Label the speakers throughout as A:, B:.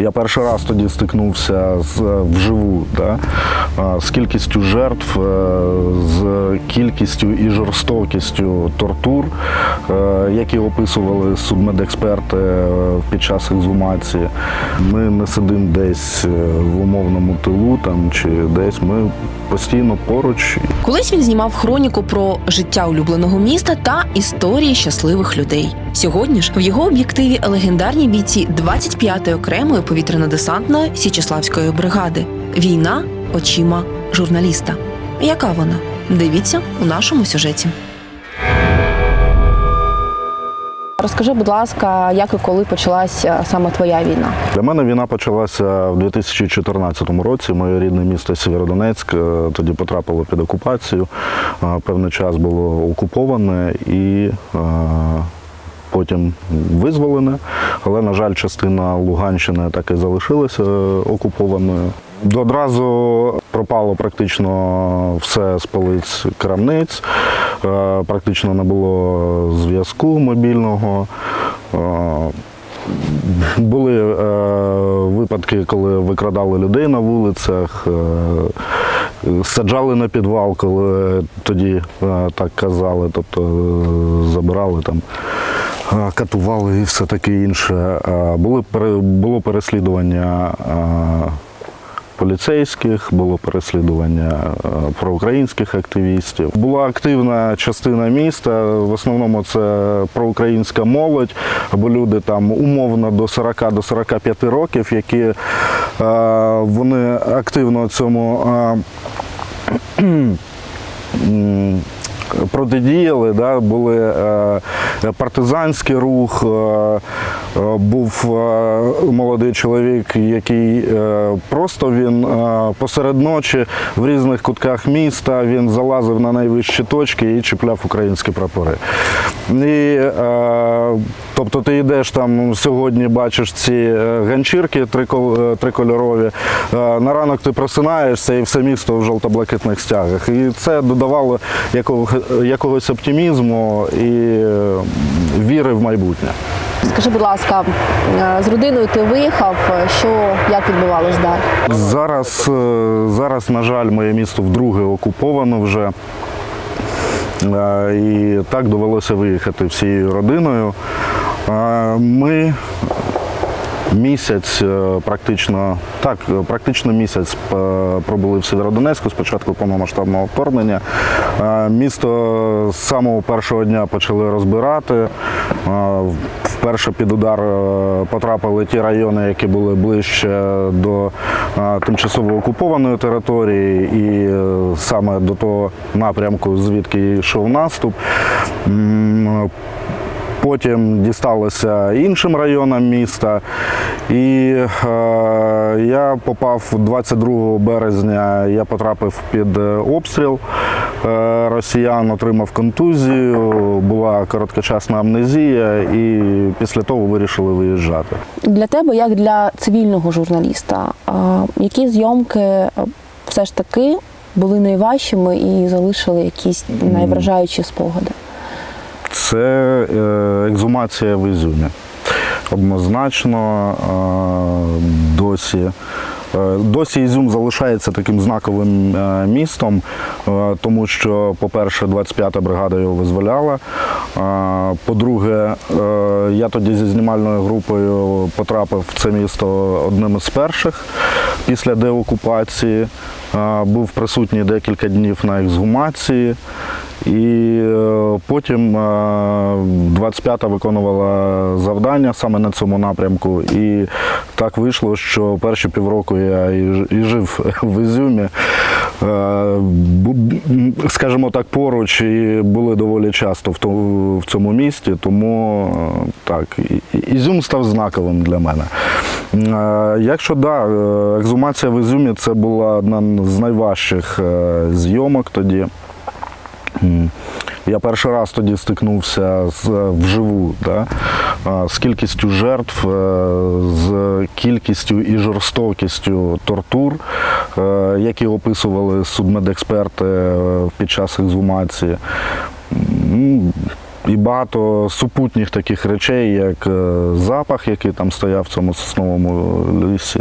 A: Я перший раз тоді стикнувся з вживу, да, з кількістю жертв, е, з кількістю і жорстокістю тортур, е, які описували судмедексперти е, під час ексгумації. Ми не сидимо десь в умовному тилу там, чи десь ми постійно поруч
B: Колись він знімав хроніку про життя улюбленого міста та історії щасливих людей. Сьогодні ж в його об'єктиві легендарні бійці 25-ї окремої повітряно-десантної Січеславської бригади. Війна очима журналіста. Яка вона? Дивіться у нашому сюжеті.
C: Розкажи, будь ласка, як і коли почалася саме твоя війна?
A: Для мене війна почалася в 2014 році. Моє рідне місто Сєвєродонецьк е, тоді потрапило під окупацію. Е, Певний час було окуповане і е, потім визволене. Але, на жаль, частина Луганщини так і залишилася окупованою. Одразу пропало практично все з полиць крамниць, Е, практично не було зв'язку мобільного. Е, були е, випадки, коли викрадали людей на вулицях, е, саджали на підвал, коли тоді е, так казали, тобто е, забирали там, е, катували і все таке інше. Були, було переслідування. Поліцейських було переслідування проукраїнських активістів. Була активна частина міста. В основному це проукраїнська молодь, або люди там умовно до 40 до 45 років, які вони активно цьому. Протидіяли, да, були е, партизанський рух, е, був е, молодий чоловік, який е, просто він е, посеред ночі в різних кутках міста він залазив на найвищі точки і чіпляв українські прапори. І, е, тобто ти йдеш там сьогодні, бачиш ці е, ганчірки трикол- е, трикольорові. е, На ранок ти просинаєшся і все місто в жовто-блакитних стягах. І це додавало якого, якогось оптимізму і е, віри в майбутнє.
C: Скажи, будь ласка, е, з родиною ти виїхав, що як відбувалось далі?
A: Зараз, е, зараз, на жаль, моє місто вдруге окуповано вже. Е, І так довелося виїхати всією родиною. Ми місяць, е, практично, так, е, практично місяць е, пробули в Сєвєродонецьку спочатку повномасштабного вторгнення. Місто з самого першого дня почали розбирати. Вперше під удар потрапили ті райони, які були ближче до тимчасово окупованої території, і саме до того напрямку, звідки йшов наступ. Потім дісталося іншим районам міста. І е, я попав 22 березня, я потрапив під е, обстріл е, росіян, отримав контузію, була короткочасна амнезія, і після того вирішили виїжджати.
C: Для тебе, як для цивільного журналіста, е, які зйомки е, все ж таки були найважчими і залишили якісь найвражаючі спогади?
A: Це е, екзумація в Ізюмі. Однозначно е, досі. е, Досі Ізюм залишається таким знаковим містом, тому що, по-перше, 25-та бригада його визволяла. По-друге, я тоді зі знімальною групою потрапив в це місто одним із перших після деокупації. Був присутній декілька днів на ексгумації. І е, потім е, 25-та виконувала завдання саме на цьому напрямку. І так вийшло, що перші півроку я і, жив в Ізюмі. Е, Скажімо так, поруч і були доволі часто в цьому місті, тому е, так, Ізюм став знаковим для мене. Е, Якщо да, е, екзумація в Ізюмі це була одна з найважчих е, зйомок тоді. Я перший раз тоді стикнувся з вживу, да, з кількістю жертв, е, з кількістю і жорстокістю тортур, е, які описували судмедексперти е, під час ексгумації. І багато супутніх таких речей, як запах, який там стояв в цьому сосновому лісі,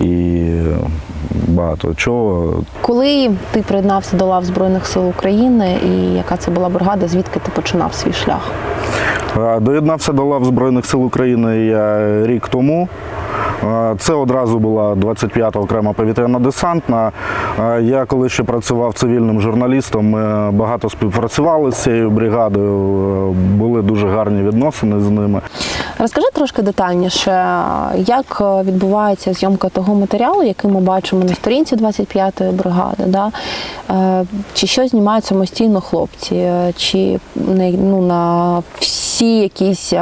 A: і багато чого.
C: Коли ти приєднався до лав Збройних сил України, і яка це була бригада, звідки ти починав свій шлях?
A: Доєднався до лав Збройних сил України я рік тому. Це одразу була 25-та окрема повітряно-десантна. Е, Я коли ще працював цивільним журналістом, ми багато співпрацювали з цією бригадою, були дуже гарні відносини з ними.
C: Розкажи трошки детальніше, як е, відбувається зйомка того матеріалу, який ми бачимо на сторінці 25-ї бригади. Да? Е, Чи що знімають самостійно хлопці, е, чи ну, на всі якісь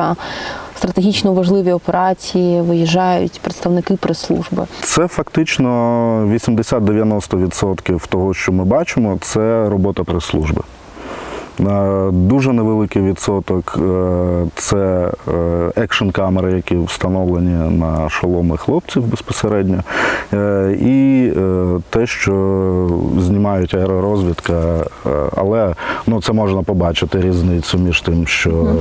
C: стратегічно важливі операції виїжджають представники прес-служби.
A: Це фактично 80-90% того, що ми бачимо, це робота прес-служби. Е, Дуже невеликий відсоток е, це екшн камери, які встановлені на шоломи хлопців безпосередньо, Е, і е, те, що знімають аеророзвідка, Е, але ну, це можна побачити різницю між тим, що е,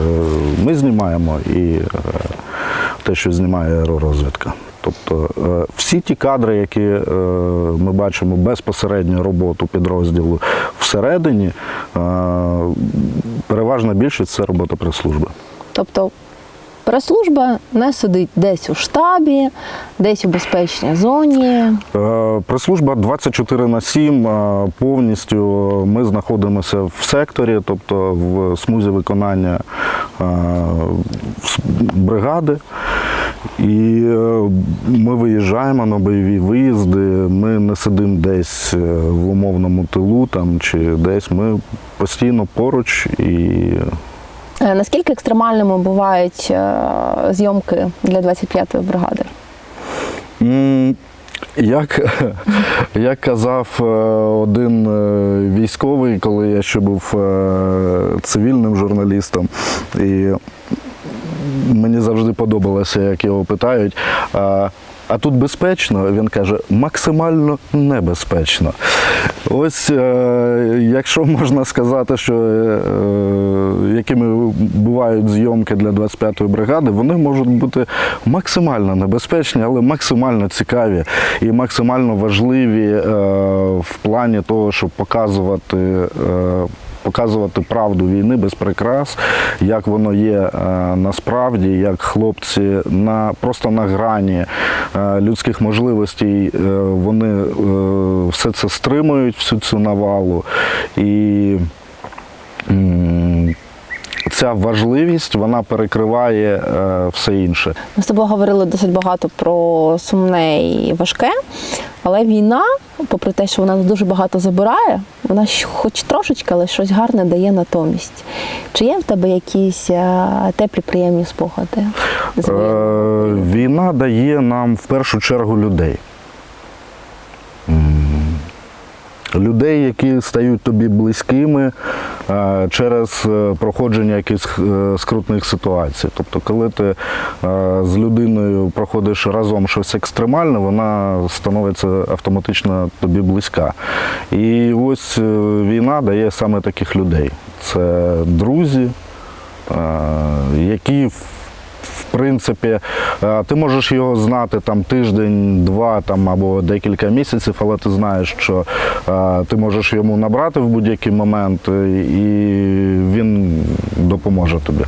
A: ми знімаємо, і е, те, що знімає аеророзвідка. Тобто е, всі ті кадри, які е, ми бачимо безпосередньо роботу підрозділу всередині, е, переважна більшість це робота прес-служби.
C: Тобто прес-служба не сидить десь у штабі, десь у безпечній зоні.
A: Прес-служба 24 на 7 е, повністю ми знаходимося в секторі, тобто в смузі виконання бригади. І е, ми виїжджаємо на бойові виїзди, ми не сидимо десь е, в умовному тилу там, чи десь. Ми постійно поруч і
C: Е, Наскільки екстремальними бувають зйомки для 25-ї бригади?
A: Як, як казав один військовий, коли я ще був цивільним журналістом, і мені завжди подобалося, як його питають. А, а тут безпечно, він каже, максимально небезпечно. Ось е, якщо можна сказати, що е, якими бувають зйомки для 25-ї бригади, вони можуть бути максимально небезпечні, але максимально цікаві і максимально важливі е, в плані того, щоб показувати. е, Показувати правду війни без прикрас, як воно є е, насправді, як хлопці на просто на грані е, людських можливостей, е, вони все це стримують, всю цю навалу. І ця важливість вона перекриває е, все інше.
C: Ми з тобою говорили досить багато про сумне і важке, але війна, попри те, що вона дуже багато забирає, вона хоч трошечки, але щось гарне дає натомість. Чи є в тебе якісь е, теплі, приємні спогади?
A: Е, Війна дає нам в першу чергу людей. Людей, які стають тобі близькими е, через е, проходження якихось е, скрутних ситуацій. Тобто, коли ти з людиною проходиш разом щось екстремальне, вона становиться автоматично тобі близька. І ось війна дає саме таких людей. Це друзі, які принципі, е, ти можеш його знати там тиждень, два там або декілька місяців, але ти знаєш, що е, ти можеш йому набрати в будь-який момент, і він допоможе тобі.